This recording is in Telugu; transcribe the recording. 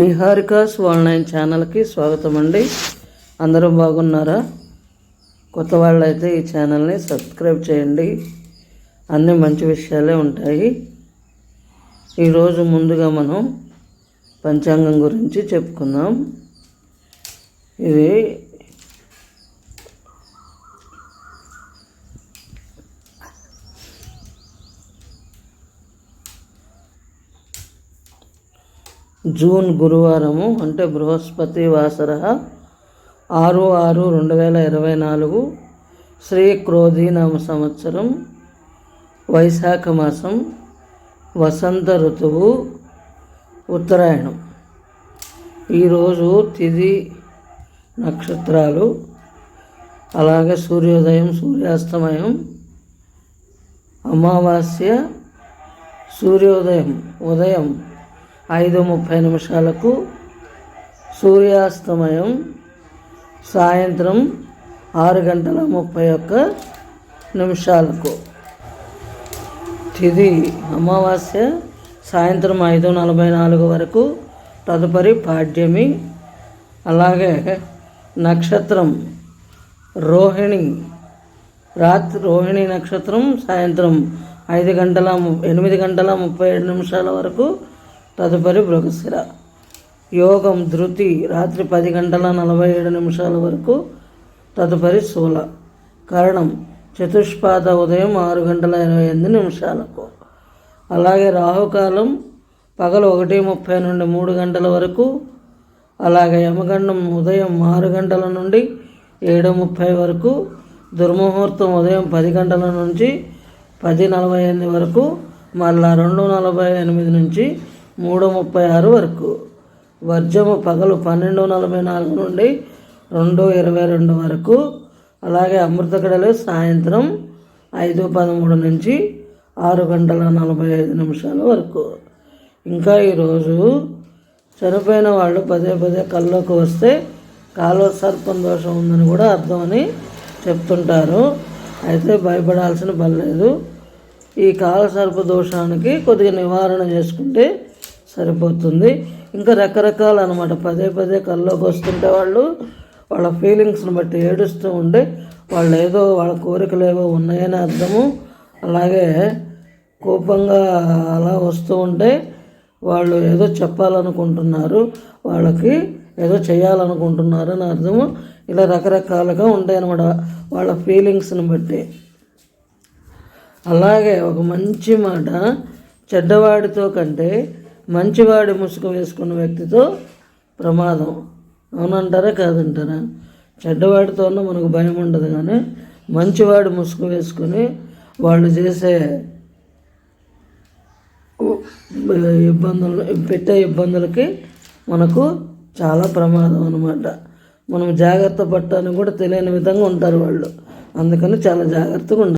నిహారికాస్ ఆన్లైన్ ఛానల్కి స్వాగతం అండి అందరూ బాగున్నారా? కొత్త వాళ్ళైతే ఈ ఛానల్ని సబ్స్క్రైబ్ చేయండి. అన్నీ మంచి విషయాలే ఉంటాయి. ఈరోజు ముందుగా మనం పంచాంగం గురించి చెప్పుకుందాం. ఇది జూన్ గురువారము అంటే బృహస్పతి వాసర ఆరు ఆరు రెండు వేల ఇరవై నాలుగు శ్రీ క్రోధీనామ సంవత్సరం వైశాఖ మాసం వసంత ఋతువు ఉత్తరాయణం. ఈరోజు తిది నక్షత్రాలు అలాగే సూర్యోదయం సూర్యాస్తమయం అమావాస్య సూర్యోదయం ఉదయం ఐదు ముప్పై నిమిషాలకు సూర్యాస్తమయం సాయంత్రం ఆరు గంటల ముప్పై ఒక్క నిమిషాలకు. తిది అమావాస్య సాయంత్రం ఐదు నలభై నాలుగు వరకు తదుపరి పాడ్యమి. అలాగే నక్షత్రం రోహిణి రాత్రి రోహిణి నక్షత్రం సాయంత్రం ఐదు గంటల ము- ఎనిమిది గంటల ముప్పై ఏడు నిమిషాల వరకు తదుపరి మృగశిర యోగం ధృతి రాత్రి పది గంటల నలభై ఏడు నిమిషాల వరకు తదుపరి శూల కరణం చతుష్పాద ఉదయం ఆరు గంటల ఇరవై ఎనిమిది నిమిషాలకు. అలాగే రాహుకాలం పగలు ఒకటి ముప్పై నుండి మూడు గంటల వరకు. అలాగే యమగండం ఉదయం ఆరు గంటల నుండి ఏడు ముప్పై వరకు. దుర్ముహూర్తం ఉదయం పది గంటల నుంచి పది నలభై ఎనిమిది వరకు. మళ్ళా రెండు నలభై ఎనిమిది నుంచి మూడు ముప్పై ఆరు వరకు. వర్జము పగలు పన్నెండు నలభై నాలుగు నుండి రెండు ఇరవై రెండు వరకు. అలాగే అమృత గడలు సాయంత్రం ఐదు పదమూడు నుంచి ఆరు గంటల నలభై ఐదు నిమిషాల వరకు. ఇంకా ఈరోజు చనిపోయిన వాళ్ళు పదే పదే కళ్ళలోకి వస్తే కాలువ సర్పం దోషం ఉందని కూడా అర్థమని చెప్తుంటారు. అయితే భయపడాల్సిన పని లేదు. ఈ కాలసర్ప దోషానికి కొద్దిగా నివారణ చేసుకుంటే సరిపోతుంది. ఇంకా రకరకాల అనమాట పదే పదే కల్లోకి వస్తుంటే వాళ్ళు వాళ్ళ ఫీలింగ్స్ని బట్టి ఏడుస్తూ ఉండి వాళ్ళు ఏదో వాళ్ళ కోరికలు ఏవో ఉన్నాయని అర్థము. అలాగే కోపంగా అలా వస్తూ ఉంటే వాళ్ళు ఏదో చెప్పాలనుకుంటున్నారు. వాళ్ళకి ఏదో చేయాలనుకుంటున్నారు అని అర్థము. ఇలా రకరకాలుగా ఉంటాయన్నమాట వాళ్ళ ఫీలింగ్స్ని బట్టి. అలాగే ఒక మంచి మాట చెడ్డవాడితో కంటే మంచివాడి ముసుగు వేసుకున్న వ్యక్తితో ప్రమాదం. అవునంటారా కాదంటారా? చెడ్డవాడితోనూ మనకు భయం ఉండదు కానీ మంచివాడి ముసుగు వేసుకొని వాళ్ళు చేసే ఇబ్బందులు పెట్టే ఇబ్బందులకి మనకు చాలా ప్రమాదం అనమాట మనం జాగ్రత్త పట్టాలని కూడా తెలియని విధంగా ఉంటారు వాళ్ళు. అందుకని చాలా జాగ్రత్తగా ఉండాలి.